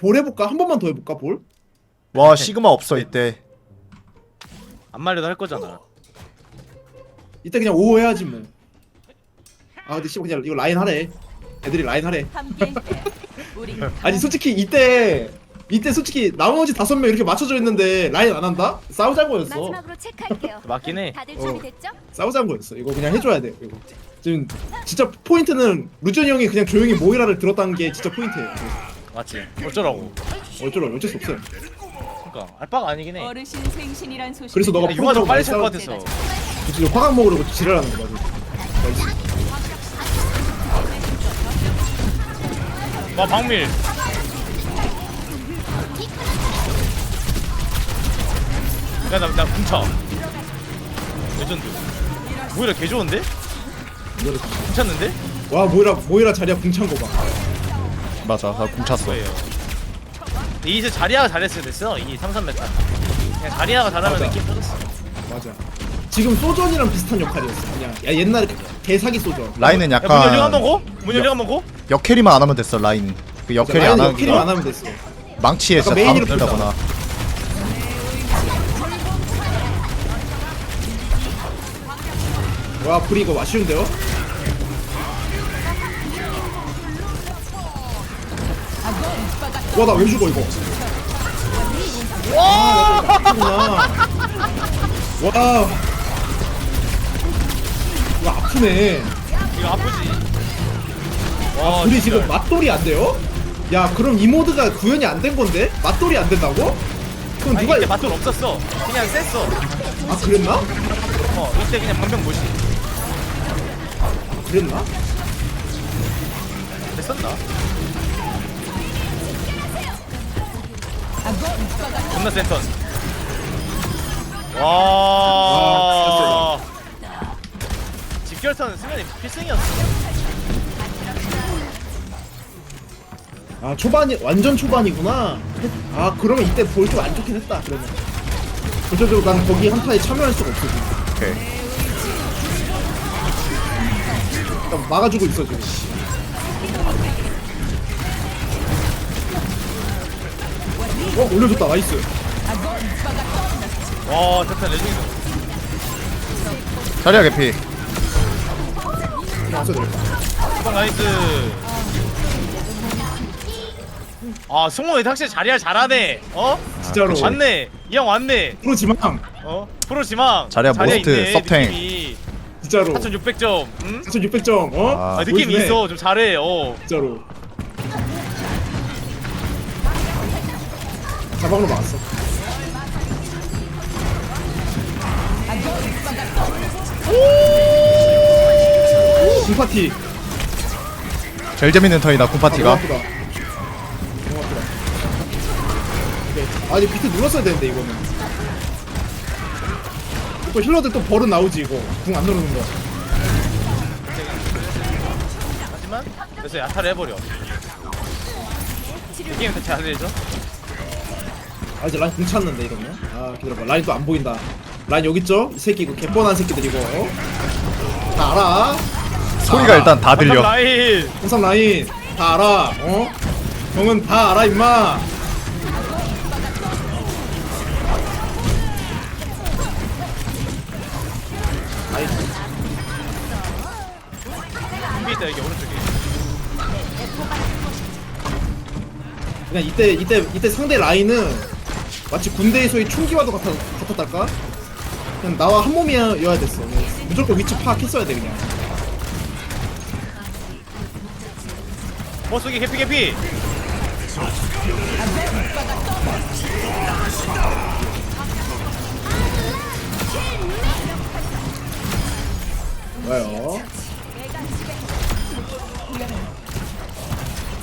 볼 해볼까? 한 번만 더 해볼까 볼? 와 시그마 없어 이때 안 말려도 할 거잖아. 이때 그냥 오호 해야지 뭐. 아 근데 씨발 그냥 이거 라인 하래. 애들이 라인 하래. 함께일 때 우리 아니 솔직히 이때 이때 솔직히 나머지 다섯 명 이렇게 맞춰져 있는데 라인 안 한다? 싸우자는 거였어. 마지막으로 체크할게요. 맞긴 해. 다들 어. 준비됐죠? 싸우자는 거였어. 이거 그냥 해줘야 돼. 이거 지금 진짜 포인트는 루전이 형이 그냥 조용히 모이라를 들었다는 게 진짜 포인트예요. 맞지. 어쩌라고. 어쩔 어쩔 수 없어요. 그러니까 알바가 아니긴 해. 어르신 생신이란 소식. 그래서 너가 야, 용화 좀 빨리 찰것 싸워- 같았어. 지금 화각 먹으려고 지랄하는 거야. 와 박밀. 야나나 궁차. 레전드. 뭐이라 개 좋은데? 괜찮는데? 와 모이라 모이라 자리야 궁찬 거 봐. 맞아 나 궁 찼어 뭐예요? 이제 자리아가 잘했어야 됐어. 이 삼삼 메타. 그냥 자리아가 잘하면 맞아. 느낌 터졌어. 맞아. 지금 소전이랑 비슷한 역할이었어. 그냥 야 옛날 개사기 소전. 라인은 야, 문 열리고 한번 약간 고? 문 열리고 한번 고? 역캐리만 안 하면 됐어 라인 그 역캐리 안 라인 역캐리만 안 하면 됐어. 망치에 약간 진짜 다 메인으로 붙는다거나 와 불이 이거 아쉬운데요? 와 나 왜 죽어 이거? 와! 와. 와 아프네. 이거 아프지. 와, 우리. 지금 맞돌이 안 돼요? 야 그럼 이 모드가 구현이 안 된 건데? 맞돌이 안 된다고? 그럼 누가 이때 맛돌 없었어. 그냥 셌어. 아 그랬나? 어 이때 그냥 방병 무시. 그랬나? 됐었나? 존나 센턴. 와. 집결턴 쓰면 필승이었어. 아 초반이 완전 초반이구나. 아 그러면 이때 볼좀안 좋긴 했다. 그러면. 전체적으로 난 거기 한타에 참여할 수가 없어 지금. 오케이 일단 막아주고 있어 지금. 어 올려줬다 나이스. 와, 잠깐 레전드. 자리야 개피 맞아. 수박 나이스. 아, 승호이 확실히 자리야 잘하네. 어? 진짜로. 왔네. 이 형 왔네. 프로 지망. 어? 프로 지망. 자리야 모스트, 섭탱. 느낌이 진짜로. 4,600점. 응? 4,600점. 어? 아, 아, 느낌이 보여주네. 있어. 좀 잘해. 어. 진짜로. 자방으로 막았어. kum파티 제일 재밌는 턴이다 너무 아프다. 너무 아프다. 오케이. 아니 밑에 눌렀어야 되는데 이거는. 또 힐러들 또 버릇 나오지 이거. 궁 안 누르는 거. 하지만 그래서 야타를 해버려. 이 게임 대체 안 되죠? 아 이제 라인 궁 찾는데 이러면. 아 기다려봐. 라인 또 안 보인다. 라인 여기 있죠? 이 새끼 이거 개뻔한 새끼들 이거. 다 알아. 소리가 일단 다 들려 라인. 홍삼 라인 다 알아. 어? 형은 다 알아 임마. 준비 있다 여기 오른쪽에. 그냥 이때 이때 이때 상대 라인은 마치 군대에서의 총기와도 같아 같았달까? 그냥 나와 한 몸이어야 됐어. 그냥 무조건 위치 파악했어야 돼 그냥. 머속이 개피 개피. 좋아요.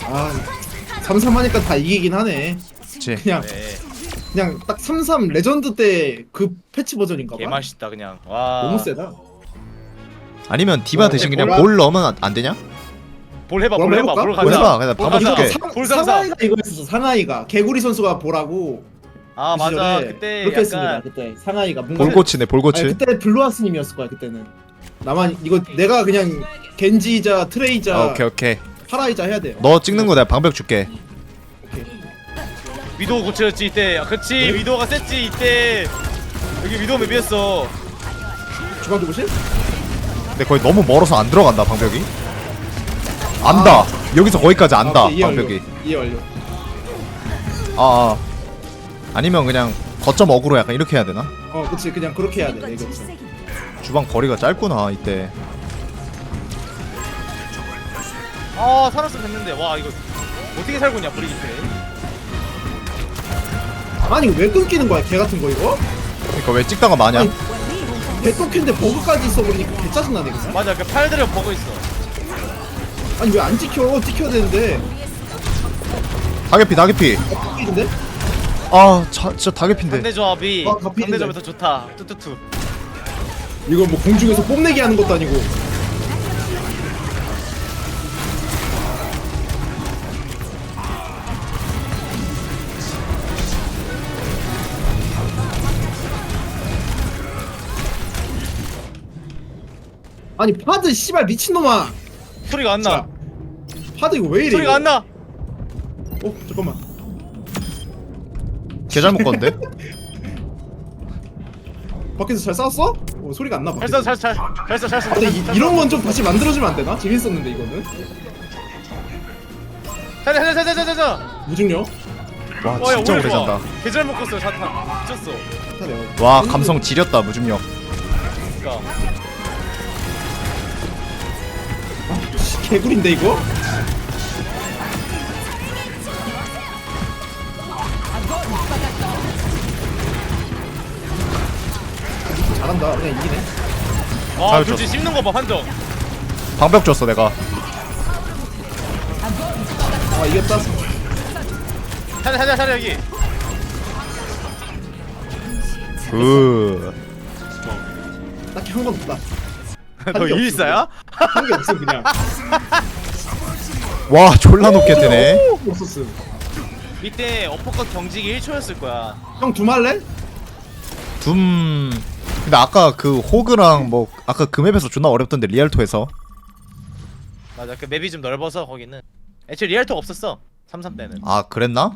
아, 3-3 하니까 다 이기긴 하네. 그치 그냥 네. 그냥 딱 3-3 레전드 때 그 패치 버전인가 봐. 개 맛있다 그냥. 와. 너무 세다. 아니면 디바 대신 그냥 뭐라- 볼 넣으면 안- 안 되냐? 볼 해봐 볼 해봐 해볼까? 볼볼 가자. 해봐, 그냥 볼 바로 가자. 줄게. 상, 볼 상상. 상하이가. 상하이가 개구리 선수가 보라고. 아 그 맞아 시절에 그때 그렇게 했습니다. 약간 그때 상하이가 뭔가 볼고치네 아니, 볼고치 그때 블루아스님이었을 거야 그때는. 나만 이거 내가 그냥 겐지이자 트레이자 아, 오케이 오케이 파라이자 해야 돼요. 너 찍는 거 내가 방벽 줄게. 위도우 고쳐졌지 이때 아, 그치 위도우가 셌지 이때 여기 위도우 맵이었어 주방 조고실? 근데 거의 너무 멀어서 안 들어간다 방벽이 안다 여기서 거기까지 안다 아, 오케이, 이해 완료. 방벽이 이해 완료. 아, 아 아니면 그냥 거점 어그로 약간 이렇게 해야 되나? 어, 그치. 그냥 그렇게 해야 돼. 이거. 질색입니다. 주방 거리가 짧구나 이때 아 살았으면 됐는데 와 이거 어떻게 살고 있냐 브리기트 아니 왜 끊기는 거야? 개 같은 거 이거? 그러니까 왜 찍다가 마냐? 아니, 개똥캔데 버그까지 있어버리니까 개 짜증나네 그냥. 맞아 그 팔들을 보고 있어 아니 왜 안 찍혀? 찍혀야 되는데. 다개피 다개피 어, 데아 자, 진짜 다개피인데 상대 조합이 어, 다 필인데. 상대 조합이 더 좋다 뚜뚜뚜 이거 뭐 공중에서 뽐내기 하는 것도 아니고. 아니 파드 씨발 미친놈아 소리가 안나 자, 파드 이거 왜 이래 소리가 이거? 안나 어 잠깐만 개 잘못 건데? 밖에서 잘 싸웠어? 어 소리가 안 나. 밖에서. 잘써잘잘잘써 잘써 아, 근데 이, 이런 건 좀 다시 만들어주면 안 되나? 재밌었는데 이거는 자자자자자자자 무중력. 와 와야 진짜 오래 잔다 개잘 먹었어 자탄 미쳤어. 와 감성 지렸다 무중력 그니까 개구리인데 이거? 잘한다. 그냥 이기네. 와잘 둘지 씹는 거 봐 판정 방벽 줬어 내가 아 이겼다. 자자 자자 자자 여기 그 딱히 한건 없다. 너게 이일사야? 한 게 없어 그냥. 와 졸라 높게 뜨네 없었어. 이때 어퍼컷 경직이 1초였을 거야 형 두 말래? 둠 근데 아까 그 호그랑 뭐 아까 그 맵에서 존나 어렵던데 리알토에서 맞아 그 맵이 좀 넓어서 거기는 애초에 리얼토가 없었어 33 때는 아 그랬나?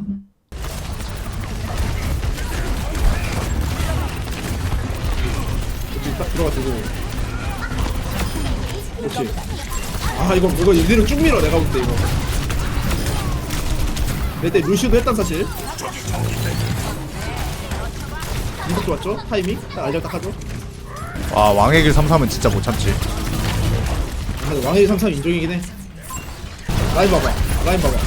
딱 들어가지고. 그렇지. 아 이거 이거 이대로 쭉 밀어 내가 볼 때 이거. 내때 루시도 했단 사실. 이거 좋았죠? 타이밍? 딱 알죠 딱 하죠? 와 왕의 길 33은 진짜 못 참지 근데 왕의 33 인정이긴 해. 라인 봐봐. 라인 봐봐.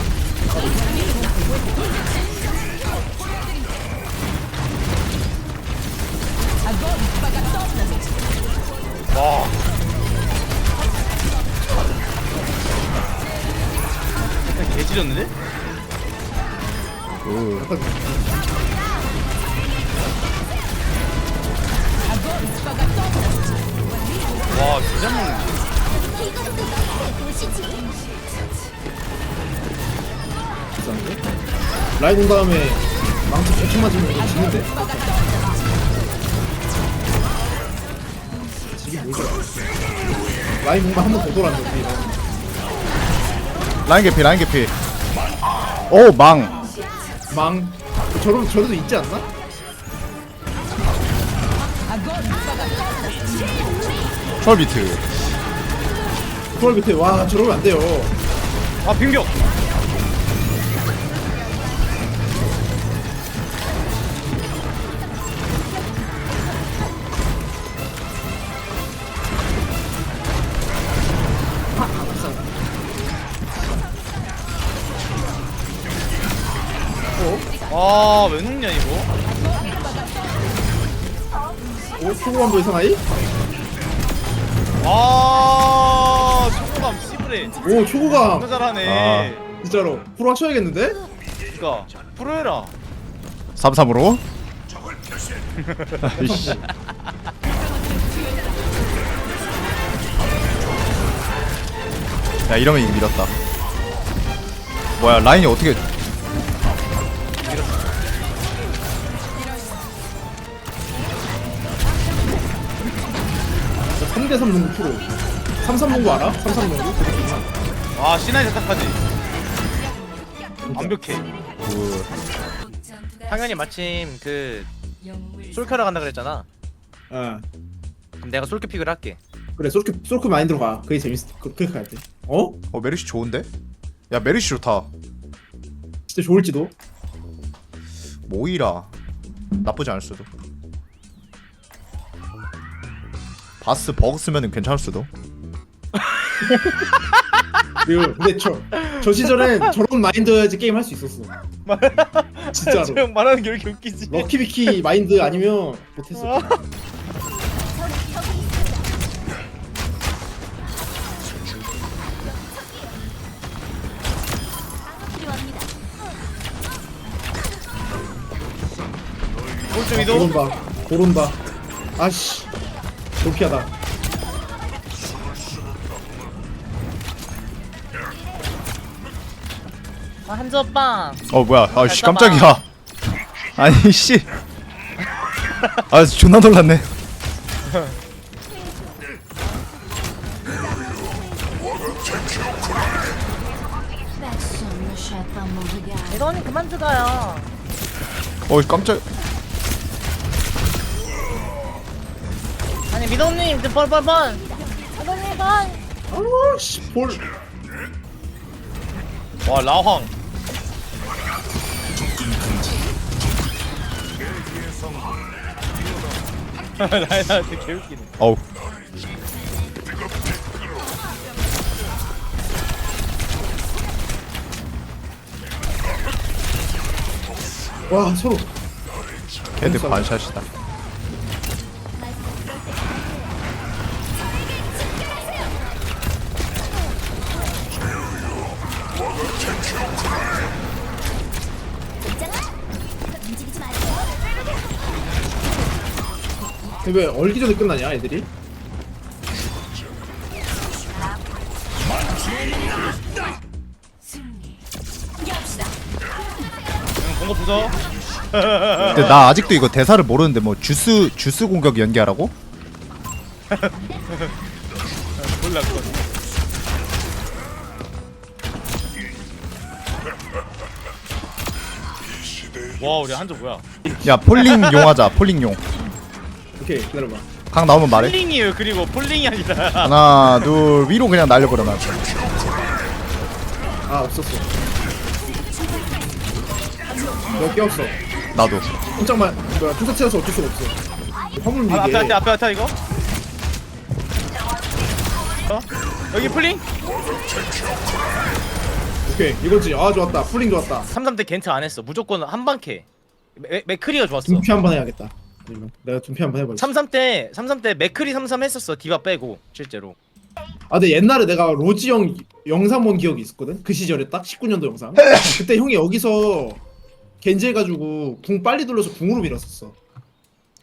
먹는데? 비싼데? 라인 온 다음에 망치 대충 맞으면 이거 지는데? 지금 뭘 좋아? 라인 공만 한번 더 돌았는데. 라인 개피 라인 개피 오망 망 저런 저래도 있지 않나? 철비트 그걸 밑에 와 저러면 안 돼요. 아 빙벽! 아, 왜 녹냐, 이거? 오 초고반도 이상하이? 아, 초코감 씨부레. 오 초고감 너무 잘하네. 진짜로 프로 하셔야겠는데? 그니까, 프로해라. 33으로 이씨 야 이러면 이거 밀었다 뭐야 라인이 어떻게 3대3 농구 프로 33 농구 알아? 33 농구? 아, 신나이 세탁하지. 완벽해. 그 상현이 마침 그 솔켜러 간다 그랬잖아 어 그럼 내가 솔켜 픽을 할게 그래 솔크 솔크 마인드로 가 그게 재밌어 그, 그렇게 갈때 어? 어 메르시 좋은데? 야 메르시 좋다 진짜 좋을지도 모이라 나쁘지 않을 수도 바스 버그 쓰면은 괜찮을 수도. 그리고 근데 저, 저 시절엔 저런 마인드여야지 게임 할 수 있었어. 진짜로. 형 말하는 게왜 이렇게 웃기지? 럭키비키 마인드 아니면 못했어. 오른쪽 이동 도론다. 도론다. 아씨 돌피하다. 아, 한주 오빠. 어 뭐야. 아씨 깜짝이야. 아니 씨아 존나 놀랐네. 대건이 그만 들어가요. 어 깜짝 미동님 뻘뻘뻘 미동님 뻘 아씨 볼. 와 라황. 라이나한테 개웃기네 어우. 와 서로 걔들 반샷이다 근데 왜 얼기 전에 끝나냐 애들이? 본거 부숴 근데 나 아직도 이거 대사를 모르는데 뭐 주스 주스 공격 연기하라고? 몰라 그건 와 우리 한조 뭐야 야 폴링 용하자 폴링 용. 오케이 기다려봐. 강 나오면 말해. 폴링이에요. 그리고 폴링이 아니라. 하나 둘 위로 그냥 날려버려 나. 아 없었어. 몇개 없어. 나도. 혼짝만 뭐야 투사 치어서 어쩔 수가 없어. 화물 아, 앞에 앞에 앞에 앞에 이거? 어? 여기 폴링? 오케이 이거지. 아 좋았다. 풀링 좋았다. 33때 겐트 안 했어. 무조건 한방캐. 맥- 맥크리가 좋았어. 둔피 한 번 해야겠다 내가 둔피 한번 해볼게 33 때 33 때 맥크리 33 했었어 디바 빼고 실제로. 아 근데 옛날에 내가 로지 형 영상 본 기억이 있었거든? 그 시절에 딱? 19년도 영상? 그때 형이 여기서 겐지 해가지고 궁 빨리 돌려서 궁으로 밀었었어.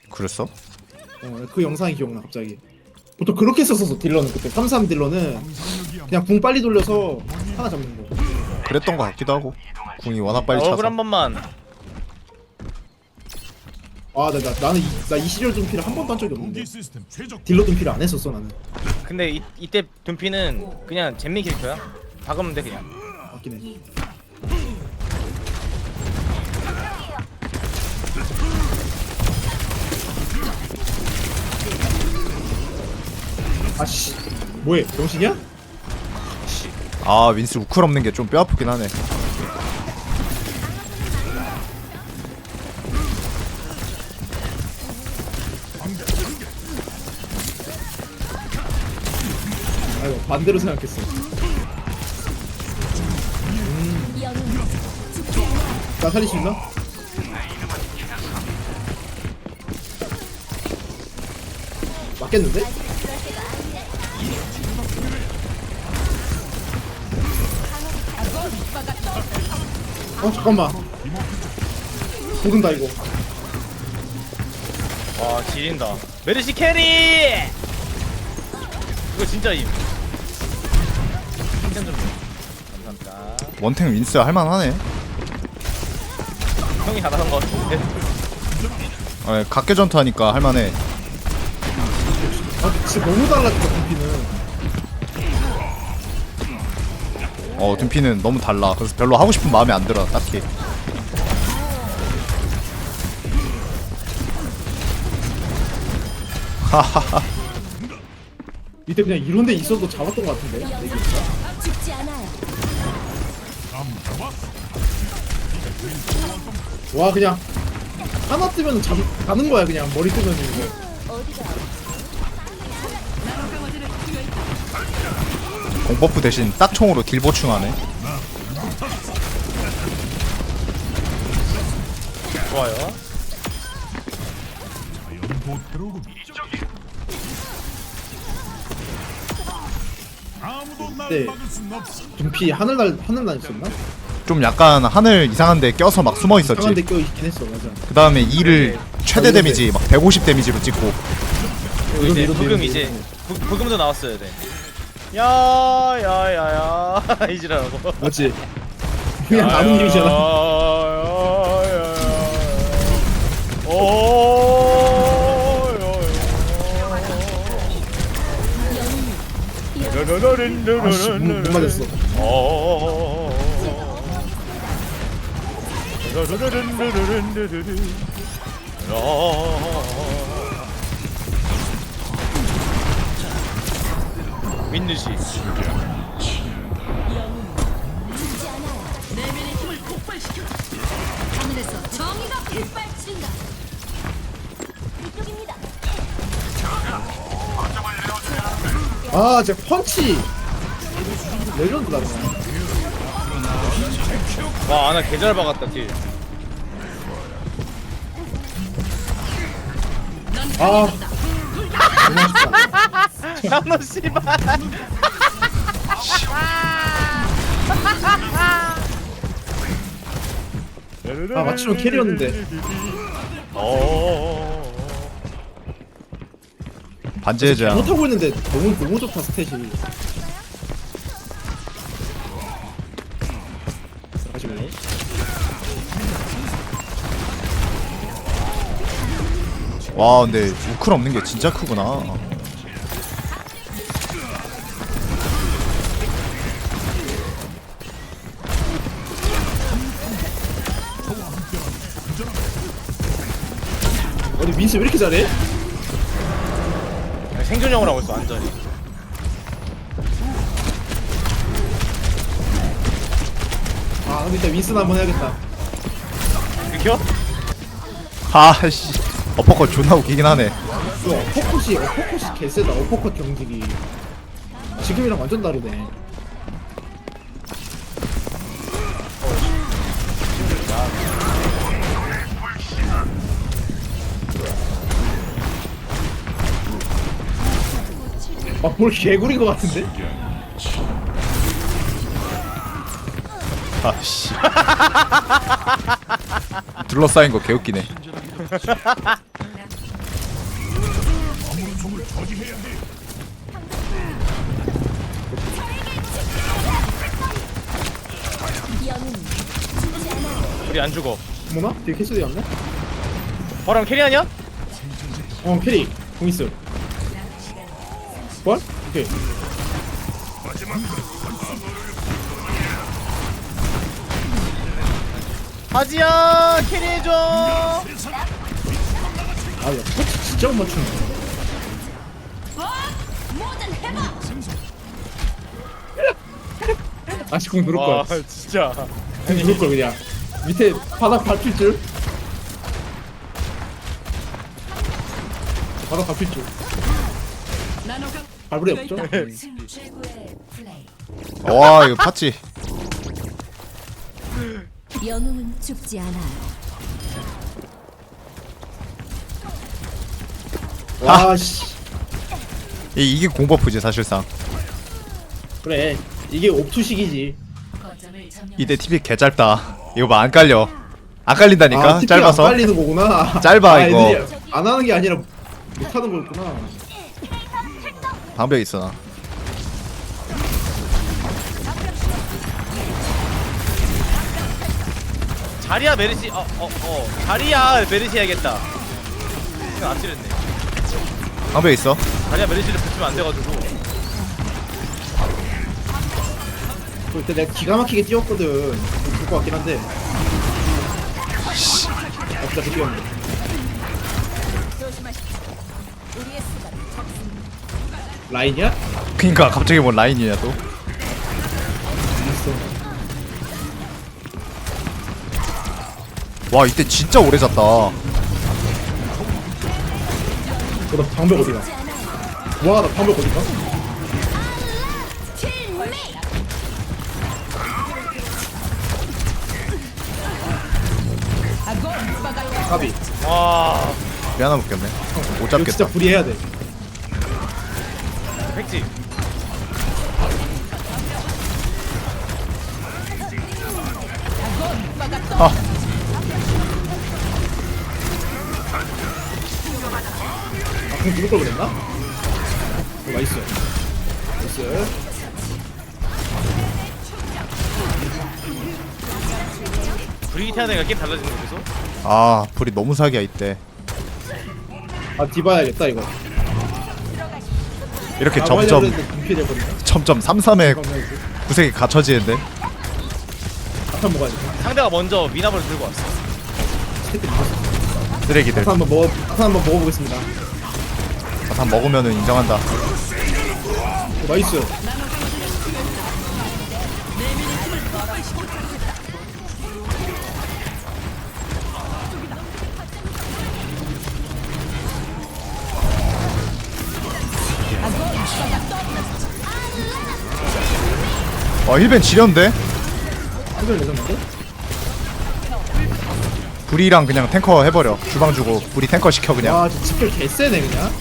그랬어? 어, 그 영상이 기억나 갑자기. 보통 그렇게 썼었어 딜러는 그때. 33 딜러는 그냥 궁 빨리 돌려서 하나 잡는 거. 그랬던 것 같기도 하고. 궁이 워낙 빨리 아, 차서. 얼굴 한 번만 아, 나, 나, 나는 이, 나 이 시절 둔피를 한 번도 한 적이 없는데. 딜러 둔피를 안 했었어 나는. 근데 이, 이때 둔피는 그냥 잼미 캐릭터야? 박으면 돼 그냥. 맞긴 해. 아씨 뭐해? 정신이야? 아 윈스 우클 없는 게 좀 뼈 아프긴 하네. 반대로 생각했어 나 살릴 수 있나? 맞겠는데? 어 잠깐만. 모른다 이거. 와 지린다. 메르시 캐리! 이거 진짜 임 원탱 윈스 할만하네. 형이 안 하는 것 같은데. 아, 예, 각계 전투 하니까 할만해. 아, 진짜 너무 달라졌다 분피는. 어 둠피는 너무 달라. 그래서 별로 하고 싶은 마음이 안 들어 딱히. 하하하. 이때 그냥 이런 데 있어도 잡았던 것 같은데? 죽지 않아요. 와 그냥 하나 뜨면 잡, 가는 거야 그냥 머리 뜨면 이거? 공버프 대신 딱총으로 딜 보충하네 좋아요. 네. 둠피 하늘 날 하늘 날 있었나? 좀 약간 하늘 이상한데 껴서 막 숨어 있었지. 이상한 데 껴 있긴 했어 맞아. 그 다음에 2를 최대 아, 데미지 막 150 데미지로 찍고. 이제 이런 부금 이제 부, 부금도 나왔어야 돼. 야야야야. 이지라고. 맞지? 그냥 나는 님이잖아 아씨 못 맞았어 민누 씨. 죽지 않아요. 내면의 힘을 폭발시켜. 하늘에서 정의가 빛발친다. 아 진짜 펀치 레전드다 그냥 와 아나 개잘 박았다 딜. 아 장로 씨발. 아 맞추면 캐리였는데 어. 의 제왕 못하고 있는데 너무 너무 좋다 스탯이. 들어가시면 와 근데 우클 없는 게 진짜 크구나. 어디 민스 왜 이렇게 잘해? 생존형을 하고 있어 완전히. 아 근데 일단 윈스 한번 해야겠다. 느껴? 아씨. 어퍼컷 존나 웃기긴 하네. 이거 어퍼컷이 어퍼컷이 개세다. 어퍼컷 경직이. 지금이랑 완전 다르네 아뭘 개구리인 것 같은데? 아씨 둘러싸인 거 개웃기네. 우리 안 죽어. 뭐나? 뒤에 캐슬이 없네? 버랑 캐리하냐? 어 캐리 공 있어 뭘? 오케이 하지야 캐리해줘. 아 야 터치 진짜 못 맞추네. 아씨 공 누를 와 거야 진짜. 공 누를 걸 그냥 밑에 바닥 밟힐 줄 바닥 밟힐 줄 밟으리 없죠? 최고의 플레이. 와 이거 팠지 영웅은 죽지 않아요. 와씨. 이, 이게 공버프지 사실상. 그래 이게 옵투식이지. 이때 TV 개 짧다. 이거 봐 안 깔려. 안 깔린다니까? TP 짧아서? 안 빨리는 거구나. 짧아, 아, 이거. 애들이 안 하는 게 아니라 못 하는 거였구나 방벽 있어 나 자리야 메르시 어어 어, 어. 자리야 메르시 해야겠다. 이거 아찔했네. 방벽 있어 자리야 메르시를 붙이면 안 돼가지고. 그때 내가 기가 막히게 뛰었거든 좋을 것 같긴 한데 아 진짜 뛰었네 우리의 수가 라인이야? 그니까 갑자기 뭐 라인이냐 또. 와 이때 진짜 오래 잤다 어, 나 방벽 어디가? 와, 나 방벽 어디가? 가비. 와배 하나 묶였네 못 이거 진짜 잡겠다 불이해야 돼. 팩지 아 아, 그럼 누를 걸 그랬나? 어, 나이스. 나이스. 브리기 태어나가 게임 달라지는 거 계속 아 불이 너무 사기야 이때 아, 디바야겠다, 이거. 이렇게 아, 점점. 점점 3-3의 잠깐만, 구색이 갖춰지는데 아탄 먹어야지. 상대가 먼저 미나볼을 들고 왔어. 쓰레기들 한번 먹어, 한번 먹어보겠습니다. 다 먹으면은 인정한다 오, 나이스. 와 힐벤 지렸는데? 한글 내줬는데? 불이랑 그냥 탱커 해버려 주방 주고 불이 탱커 시켜 그냥 와, 저 집결 개쎄네, 그냥.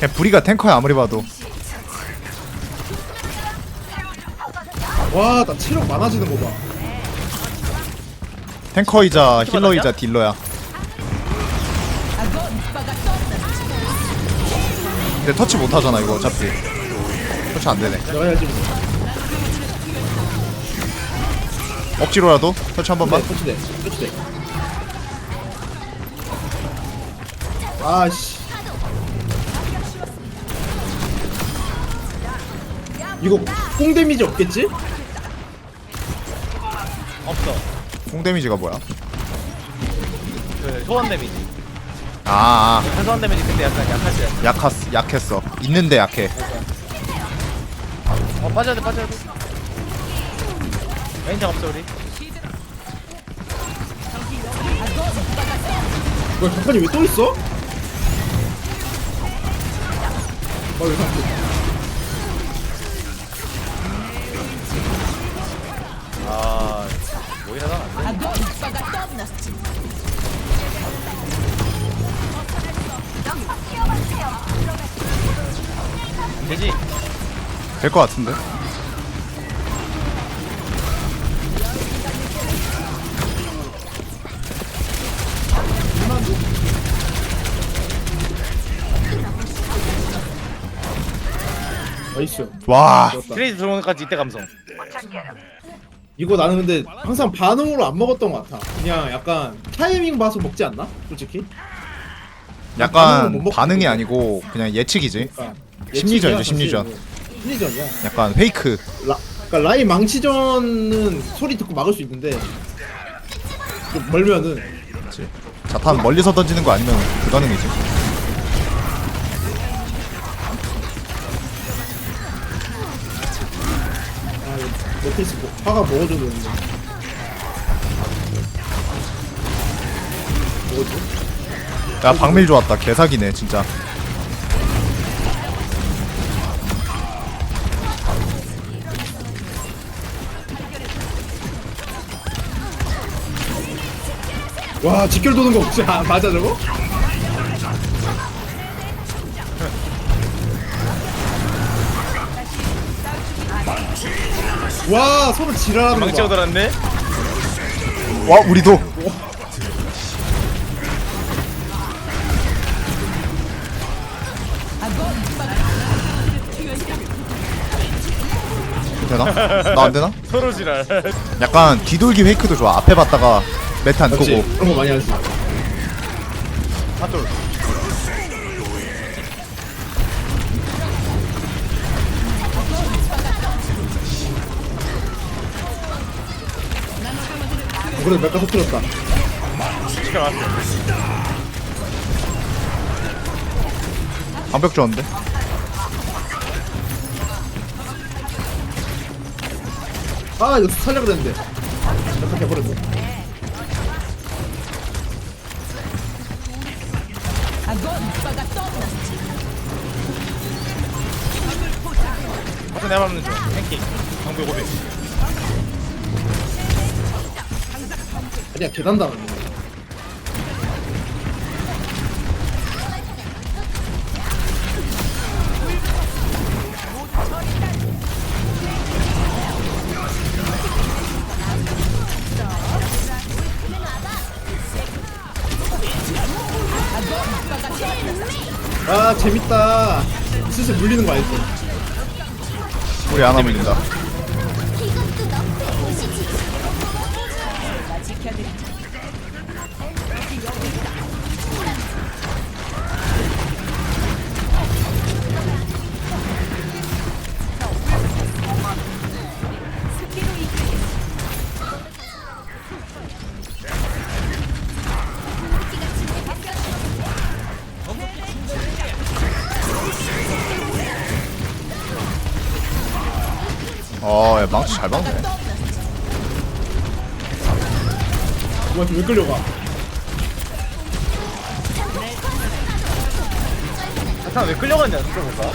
그냥 불이가 탱커야 아무리 봐도 와, 나 체력 많아지는 거 봐. 탱커이자 힐러이자 딜러야 근데 터치 못하잖아 이거 어차피 터치 안되네. 뭐. 억지로라도? 터치 한 번만? 네, 터치돼. 터치돼. 아씨. 이거 뽕 데미지 없겠지? 없어. 공 데미지가 뭐야? 그 소환 데미지. 아, 한 소환 데미지 근데 약간 약하지? 아 약했, 약했어. 있는데 약해. 어 빠져야 돼 빠져야 돼 왼쪽 없어 우리. 뭐야 잠깐이 왜 또 있어? 아왜 이렇게 아 모이라다 안돼? 되지? 될 것 같은데 나이스 와. 트레이드 들어오는 까지 이때 감성 이거 나는 근데 항상 반응으로 안 먹었던 것 같아 그냥 약간 타이밍 봐서 먹지 않나? 솔직히? 못 약간. 반응이 아니고 그냥 예측이지 그러니까 심리전이죠, 예측이야, 심리전. 사실. 심리전이야 약간 페이크 라, 그러니까 라인 망치전은 소리 듣고 막을 수 있는데 좀 멀면은 자탄 멀리서 던지는 거 아니면 불가능이지 화가 먹어줘도 되는데 뭐지? 야 박밀 좋았다 개사기네 진짜 와 직결 도는 거 혹시 아, 맞아 저거? 와 서로 지랄하는 망치 거 봐. 오더랐네 와 우리도 되나? 나 안 되나? 서로 지랄 약간 뒤돌기 페이크도 좋아 앞에 봤다가 매트 안? 끄고 그런 거 많이 하지 핫돌 그래도 몇가 터뜨렸다. 시켜놨어 방벽 좋은데? 아 이거 살려 그랬는데. 해버렸네 버튼 내가 밟는 중 탱킹 방벽 500 아니야 계단 당하네 아 재밌다. 슬슬 물리는 거 알지? 우리 안 합니다 망치 잘 박네. 누구한테 왜 끌려가 자탄 왜 끌려갔냐? 들어볼까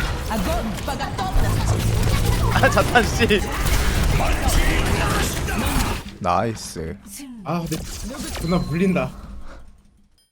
아 자탄 씨. 나이스. 아 근데 존나 물린다